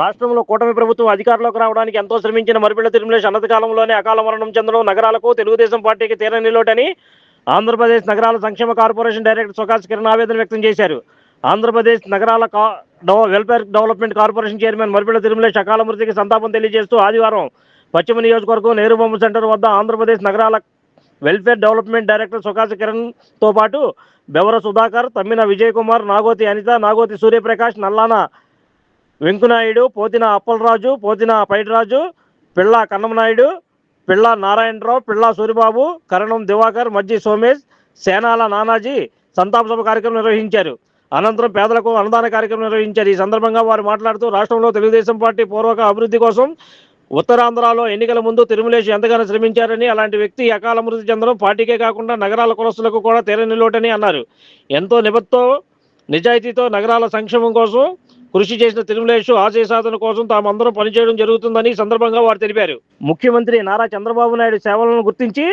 రాష్ట్రంలో కూటమి ప్రభుత్వం అధికారంలోకి రావడానికి ఎంతో శ్రమించిన మరిపిల్ల తిరుమలేష్ అన్నత అకాల మరణం చెందడం నగరాలకు తెలుగుదేశం పార్టీకి తీరని లోటని ఆంధ్రప్రదేశ్ నగరాల సంక్షేమ కార్పొరేషన్ డైరెక్టర్ సుకాష్ కిరణ్ ఆవేదన వ్యక్తం చేశారు. ఆంధ్రప్రదేశ్ నగరాల welfare development corporation chairman Marripilla Tirumalesh అకాల మృతికి సంతాపం తెలియజేస్తూ ఆదివారం పశ్చిమ నియోజకవర్గం నేరుబొమ్మ సెంటర్ వద్ద ఆంధ్రప్రదేశ్ నగరాల వెల్ఫేర్ డెవలప్మెంట్ డైరెక్టర్ సుఖాస్ కిరణ్తో పాటు బెవర సుధాకర్ తమ్మిన విజయ్ కుమార్ నాగోతి అనిత నాగోతి సూర్యప్రకాష్ నల్లానా వెంకునాయుడు పోతిన అప్పలరాజు పోతిన పైడిరాజు పిళ్ళ కన్నమనాయుడు పిళ్ళ నారాయణరావు పిళ్ళ సూరిబాబు కరణం దివాకర్ మజ్జి సోమేష్ సేనాల నానాజీ సంతాప సభ కార్యక్రమం నిర్వహించారు. అనంతరం పేదలకు అన్నదాన కార్యక్రమం నిర్వహించారు. ఈ సందర్భంగా వారు మాట్లాడుతూ రాష్ట్రంలో తెలుగుదేశం పార్టీ పూర్వక అభివృద్ధి కోసం ఉత్తరాంధ్రలో ఎన్నికల ముందు తిరుమలేష్ ఎంతగానో శ్రమించారని అలాంటి వ్యక్తి అకాల మృతి చెందడం పార్టీకే కాకుండా నగరాల కులస్తులకు కూడా తీరని లోటని అన్నారు. ఎంతో నిబత్తో నిజాయితీతో నగరాల సంక్షేమం కోసం కృషి చేసిన తిరుమలేషు ఆశయ సాధన కోసం తామందరం పనిచేయడం జరుగుతుందని సందర్భంగా వారు తెలిపారు. ముఖ్యమంత్రి నారా చంద్రబాబు నాయుడు సేవలను గుర్తించి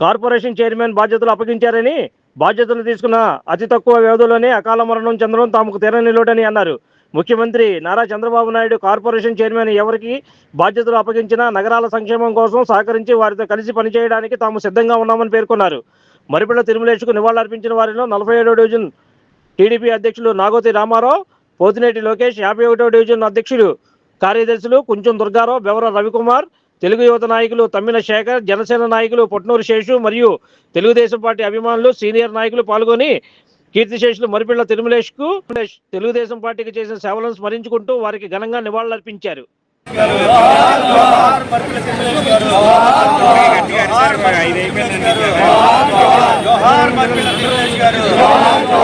కార్పొరేషన్ చైర్మన్ బాధ్యతలు అప్పగించారని బాధ్యతలు తీసుకున్న అతి తక్కువ వ్యవధిలోనే అకాల మరణం చెందడం తాముకు తీరని లోటని అన్నారు. ముఖ్యమంత్రి నారా చంద్రబాబు నాయుడు కార్పొరేషన్ చైర్మన్ ఎవరికి బాధ్యతలు అప్పగించినా నగరాల సంక్షేమం కోసం సహకరించి వారితో కలిసి పనిచేయడానికి తాము సిద్ధంగా ఉన్నామని పేర్కొన్నారు. మరిపిల్ల తిరుమలేష్కు నివాళులర్పించిన వారిలో నలభై ఏడో డివిజన్ టీడీపీ అధ్యక్షులు నాగోతి రామారావు పోతినేటి లోకేష్ యాభై ఒకటో డివిజన్ అధ్యక్షులు కార్యదర్శులు కుంచం దుర్గారావు బెవర రవికుమార్ తెలుగు యువత నాయకులు తమ్మిన శేఖర్ జనసేన నాయకులు పొట్నూరు శేషు మరియు తెలుగుదేశం పార్టీ అభిమానులు సీనియర్ నాయకులు పాల్గొని కీర్తిశేషులు మరిపిల్ల తిరుమలేష్కు తెలుగుదేశం పార్టీకి చేసిన సేవలను స్మరించుకుంటూ వారికి ఘనంగా నివాళులర్పించారు. జోహార్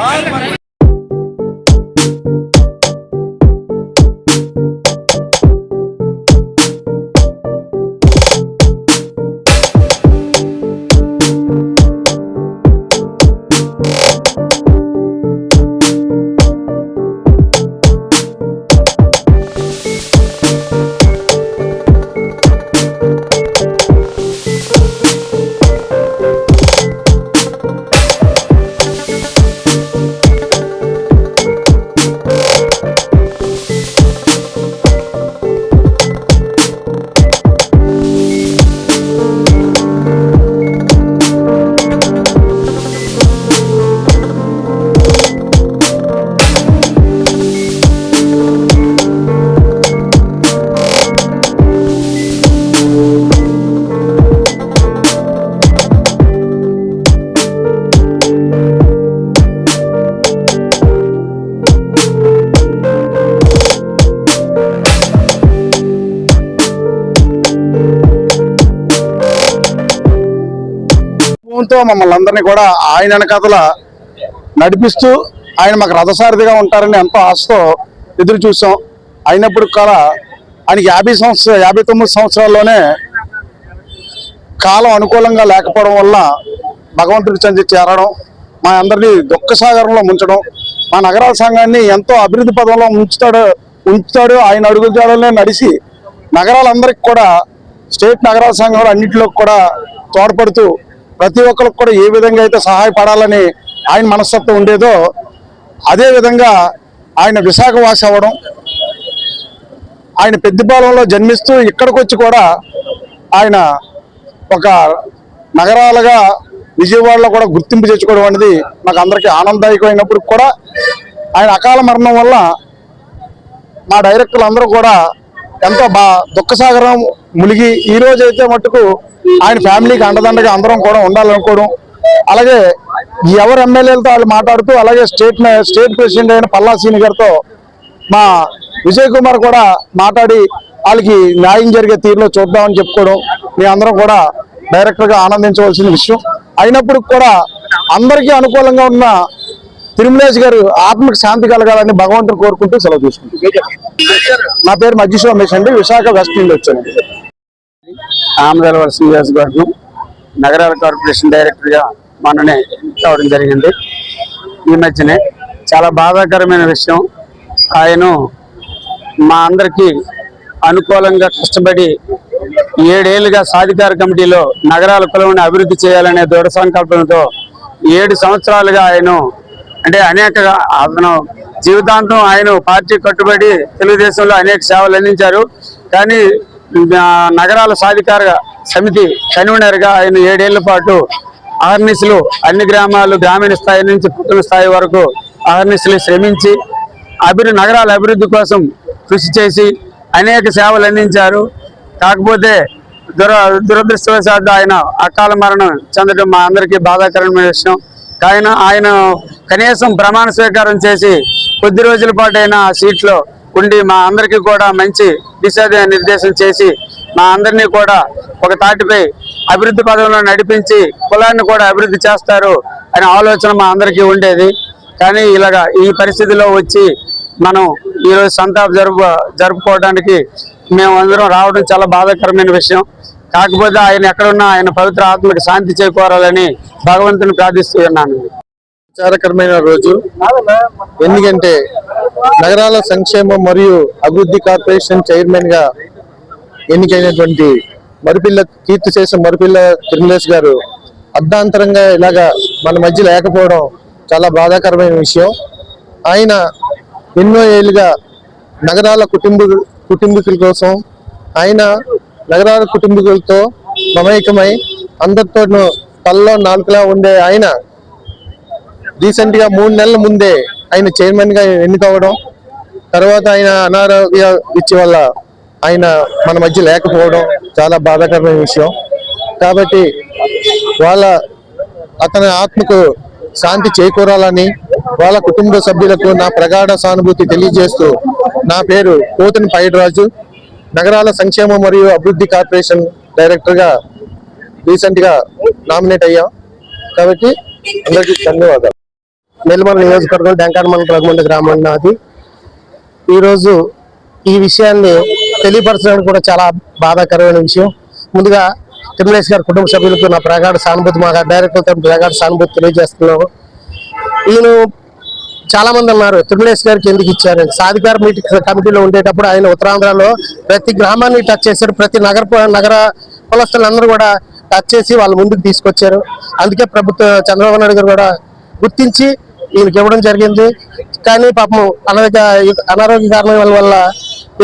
हर తో మమ్మల్ని అందరినీ కూడా ఆయన వెనకాతల నడిపిస్తూ ఆయన మాకు రథసారథిగా ఉంటారని ఎంతో ఆశతో ఎదురు చూసాం. అయినప్పుడు కూడా ఆయనకి యాభై సంవత్సర యాభై తొమ్మిది సంవత్సరాల్లోనే కాలం అనుకూలంగా లేకపోవడం వల్ల భగవంతుడి చెంది చేరడం మా అందరినీ దుఃఖసాగరంలో ముంచడం మా నగరాల సంఘాన్ని ఎంతో అభివృద్ధి పదంలో ఉంచుతాడు ఉంచుతాడు ఆయన అడుగుజాడలనే నడిచి నగరాలందరికీ కూడా స్టేట్ నగరాల సంఘంలో అన్నింటిలో కూడా తోడ్పడుతూ ప్రతి ఒక్కరికి కూడా ఏ విధంగా అయితే సహాయపడాలని ఆయన మనస్తత్వం ఉండేదో అదే విధంగా ఆయన విశాఖవాసి అవ్వడం ఆయన పెద్దపాలెంలో జన్మిస్తూ ఇక్కడికి వచ్చి కూడా ఆయన ఒక నగరాలుగా విజయవాడలో కూడా గుర్తింపు తెచ్చుకోవడం అనేది మాకు అందరికీ ఆనందదాయకమైనప్పుడు కూడా ఆయన అకాల మరణం వల్ల మా డైరెక్టర్లు అందరూ కూడా ఎంతో బా దుఃఖసాగరం మునిగి ఈ రోజు అయితే మట్టుకు ఆయన ఫ్యామిలీకి అండదండగా అందరం కూడా ఉండాలనుకోవడం. అలాగే ఎవరు ఎమ్మెల్యేలతో వాళ్ళు మాట్లాడుతూ అలాగే స్టేట్ స్టేట్ ప్రెసిడెంట్ అయిన పల్లా సీని గారితో మా విజయ్ కుమార్ కూడా మాట్లాడి వాళ్ళకి న్యాయం జరిగే తీరులో చూద్దామని చెప్పుకోవడం. మీ అందరం కూడా డైరెక్టర్గా ఆనందించవలసిన విషయం. అయినప్పుడు కూడా అందరికీ అనుకూలంగా ఉన్న తిరుమలేష్ గారు ఆత్మకు శాంతి కలగాలని భగవంతుని కోరుకుంటూ సెలవు తీసుకుంటాం నా పేరు మజ్జి సోమేష్ అండి. విశాఖ వెస్ట్ నుండి వచ్చాను. ఆమదలవలస నియోజకవర్గం నగరాల కార్పొరేషన్ డైరెక్టర్గా మనని కావడం జరిగింది. ఈ మధ్యనే చాలా బాధాకరమైన విషయం. ఆయన మా అందరికీ అనుకూలంగా కష్టపడి ఏడేళ్ళుగా సాధికార కమిటీలో నగరాల కులముని అభివృద్ధి చేయాలనే దృఢ సంకల్పంతో ఏడు సంవత్సరాలుగా ఆయన అంటే అనేక అతను జీవితాంతం ఆయన పార్టీ కట్టుబడి తెలుగుదేశంలో అనేక సేవలు అందించారు. కానీ నగరాల సాధికార సమితి కన్వీనర్గా ఆయన ఏడేళ్ళ పాటు ఆర్నిస్లు అన్ని గ్రామాలు గ్రామీణ స్థాయి నుంచి పట్టణ స్థాయి వరకు ఆర్నిస్లు శ్రమించి అభివృద్ధి నగరాల అభివృద్ధి కోసం కృషి చేసి అనేక సేవలు అందించారు. కాకపోతే దుర దురదృష్టవశాత్తు ఆయన అకాల మరణం చెందడం మా అందరికీ బాధాకరమైన విషయం. ఆయన ఆయన కనీసం ప్రమాణ స్వీకారం చేసి కొద్ది రోజుల పాటు అయినా ఆ సీట్లో ఉండి మా అందరికీ కూడా మంచి దిశా నిర్దేశం చేసి మా అందరినీ కూడా ఒక తాటిపై అభివృద్ధి పదంలో నడిపించి కులాన్ని కూడా అభివృద్ధి చేస్తారు అనే ఆలోచన మా అందరికీ ఉండేది. కానీ ఇలాగా ఈ పరిస్థితిలో వచ్చి మనం ఈరోజు సంతాప జరుపు జరుపుకోవడానికి మేము అందరం రావడం చాలా బాధాకరమైన విషయం. కాకపోతే ఆయన ఎక్కడున్నా ఆయన పవిత్ర ఆత్మకి శాంతి చేకూరాలని భగవంతుని ప్రార్థిస్తూ ఉన్నాను. విచారకరమైన రోజు. ఎందుకంటే నగరాల సంక్షేమం మరియు అభివృద్ధి కార్పొరేషన్ చైర్మన్గా ఎన్నికైనటువంటి మరిపిల్ల కీర్తి చేసిన మరిపిల్ల తిరుమలేష్ గారు అర్ధాంతరంగా ఇలాగా మన మధ్య లేకపోవడం చాలా బాధాకరమైన విషయం. ఆయన ఎన్నో ఏళ్ళుగా నగరాల కుటుంబ కుటుంబీకుల కోసం ఆయన నగరాల కుటుంబీకులతో మమైకమై అందరితోనూ తల్లో నాలుకలా ఉండే ఆయన రీసెంట్గా మూడు నెలల ముందే ఆయన చైర్మన్గా ఎన్నుకోవడం తర్వాత ఆయన అనారోగ్య ఇచ్చి వల్ల ఆయన మన మధ్య లేకపోవడం చాలా బాధాకరమైన విషయం. కాబట్టి వాళ్ళ అతని ఆత్మకు శాంతి చేకూరాలని వాళ్ళ కుటుంబ సభ్యులకు నా ప్రగాఢ సానుభూతి తెలియజేస్తూ నా పేరు పోతుని పైడరాజు. నగరాల సంక్షేమ మరియు అభివృద్ధి కార్పొరేషన్ డైరెక్టర్గా రీసెంట్గా నామినేట్ అయ్యాం. కాబట్టి అందరికీ ధన్యవాదాలు. నెల్మల నియోజకవర్గం డెంకాడ రఘుమండ గ్రామం నాది. ఈరోజు ఈ విషయాన్ని తెలియపరచడానికి కూడా చాలా బాధాకరమైన విషయం. ముందుగా తిరుమలేష్ గారి కుటుంబ సభ్యులకు నా ప్రగాఢ సానుభూతి మా డైరెక్టర్ ప్రగాఢ సానుభూతి తెలియజేస్తున్నాము ఈయన చాలామంది ఉన్నారు అన్నారు తిరుమలేష్ గారికి ఎందుకు ఇచ్చారు? సాధికార మీటింగ్ కమిటీలో ఉండేటప్పుడు ఆయన ఉత్తరాంధ్రలో ప్రతి గ్రామాన్ని టచ్ చేశారు. ప్రతి నగర నగర కులస్తులందరూ కూడా టచ్ చేసి వాళ్ళ ముందుకు తీసుకొచ్చారు. అందుకే ప్రభుత్వ చంద్రబాబు నాయుడు గారు కూడా గుర్తించి ఈయనకి ఇవ్వడం జరిగింది. కానీ పాపం అనారోగ్య అనారోగ్య కారణాల వల్ల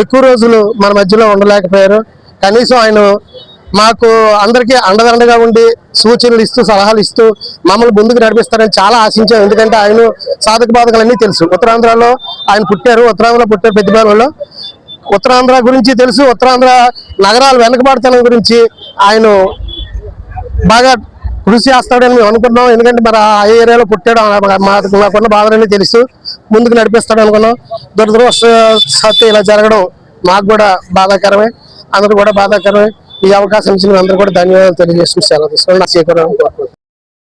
ఎక్కువ రోజులు మన మధ్యలో ఉండలేకపోయారు. కనీసం ఆయన మాకు అందరికీ అండదండగా ఉండి సూచనలు ఇస్తూ సలహాలు ఇస్తూ మమ్మల్ని ముందుకు నడిపిస్తారని చాలా ఆశించాం. ఎందుకంటే ఆయన సాధక బాధకాలన్నీ తెలుసు. ఉత్తరాంధ్రలో ఆయన పుట్టారు. ఉత్తరాంధ్రలో పుట్టారు పెద్దపాలలో ఉత్తరాంధ్ర గురించి తెలుసు. ఉత్తరాంధ్ర నగరాల వెనకబాటుతనం గురించి ఆయన బాగా కృషి చేస్తాడని మేము అనుకున్నాం. ఎందుకంటే మరి ఆ ఏరియాలో పుట్టాడు మాకు నాకున్న బాధలన్నీ తెలుసు. ముందుకు నడిపిస్తాడు అనుకున్నాం. దురదృష్టవశాత్తు ఇలా జరగడం మాకు కూడా బాధాకరమే. అందరూ కూడా బాధాకరమే. ఈ అవకాశం ఇచ్చిన అందరూ కూడా ధన్యవాదాలు తెలియజేస్తూ సెలవు తీసుకుని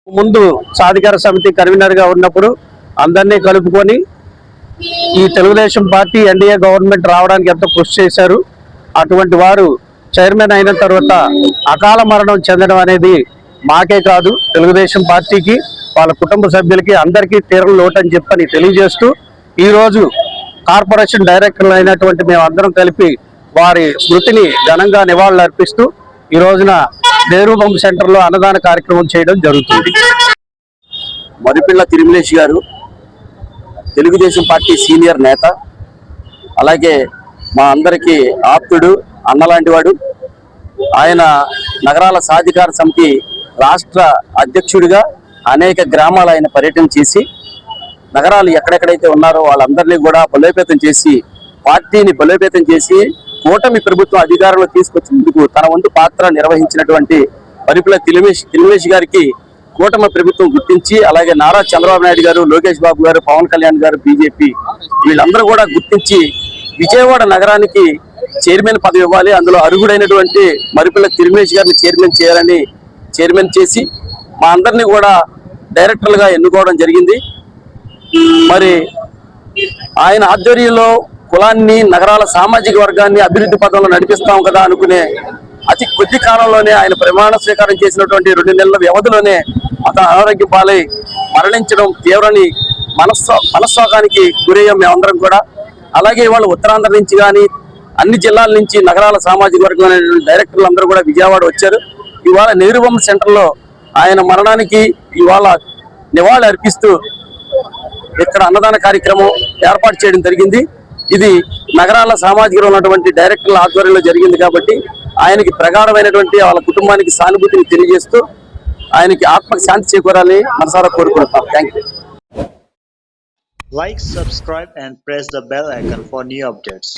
ముందు సాధికార సమితి కన్వీనర్గా ఉన్నప్పుడు అందరినీ కలుపుకొని ఈ తెలుగుదేశం పార్టీ ఎన్డీఏ గవర్నమెంట్ రావడానికి ఎంతో కృషి చేశారు. అటువంటి వారు చైర్మన్ అయిన తర్వాత అకాల మరణం చెందడం అనేది మాకే కాదు తెలుగుదేశం పార్టీకి వాళ్ళ కుటుంబ సభ్యులకి అందరికీ తీరం లోటు అని చెప్పని తెలియజేస్తూ ఈరోజు కార్పొరేషన్ డైరెక్టర్లు అయినటువంటి మేము అందరం కలిపి వారి స్మృతిని ఘనంగా నివాళులు అర్పిస్తూ ఈ రోజున నెహ్రూ సెంటర్లో అన్నదాన కార్యక్రమం చేయడం జరుగుతుంది. మరిపిల్ల తిరుమలేష్ గారు తెలుగుదేశం పార్టీ సీనియర్ నేత అలాగే మా అందరికీ ఆప్తుడు అన్నలాంటి వాడు. ఆయన నగరాల సాధికార సమితి రాష్ట్ర అధ్యక్షుడిగా అనేక గ్రామాలు ఆయన పర్యటన చేసి నగరాలు ఎక్కడెక్కడైతే ఉన్నారో వాళ్ళందరినీ కూడా బలోపేతం చేసి పార్టీని బలోపేతం చేసి కూటమి ప్రభుత్వం అధికారంలో తీసుకొచ్చినందుకు తన వంతు పాత్ర నిర్వహించినటువంటి పరిపుల తిరుమేష్ తిరుమలేష్ గారికి కూటమి ప్రభుత్వం గుర్తించి అలాగే నారా చంద్రబాబు నాయుడు గారు లోకేష్ బాబు గారు పవన్ కళ్యాణ్ గారు బీజేపీ వీళ్ళందరూ కూడా గుర్తించి విజయవాడ నగరానికి చైర్మన్ పదవి ఇవ్వాలి. అందులో అర్హుడైనటువంటి మరిపిల్ల తిరుమేష్ గారిని చైర్మన్ చేయాలని చైర్మన్ చేసి మా అందరినీ కూడా డైరెక్టర్లుగా ఎన్నుకోవడం జరిగింది. మరి ఆయన ఆధ్వర్యంలో కులాన్ని నగరాల సామాజిక వర్గాన్ని అభివృద్ధి పథంలో నడిపిస్తాం కదా అనుకునే అతి కొద్ది కాలంలోనే ఆయన ప్రమాణ స్వీకారం చేసినటువంటి రెండు నెలల వ్యవధిలోనే అతను అనారోగ్యం పాలై మరణించడం తీవ్రని మనస్సో మనస్సోకానికి గురయ్యాం మేమందరం కూడా. అలాగే వాళ్ళు ఉత్తరాంధ్ర నుంచి కానీ అన్ని జిల్లాల నుంచి నగరాల సామాజిక వర్గం అనేటువంటి డైరెక్టర్లు అందరూ కూడా విజయవాడ వచ్చారు. ఇవాళ నెహ్రూబొమ్మ సెంటర్లో ఆయన మరణానికి ఇవాళ నివాళి అర్పిస్తూ ఇక్కడ అన్నదాన కార్యక్రమం ఏర్పాటు చేయడం జరిగింది. ఇది నగరాల సామాజికలో ఉన్నటువంటి డైరెక్టర్ల ఆధ్వర్యంలో జరిగింది కాబట్టి ఆయనకి ప్రగాఢమైనటువంటి వాళ్ళ కుటుంబానికి సానుభూతిని తెలియజేస్తూ ఆయనకి ఆత్మకు శాంతి చేకూరాలని మనసారా కోరుకుంటున్నాం. Thank you Like, subscribe, and press the bell icon for new updates.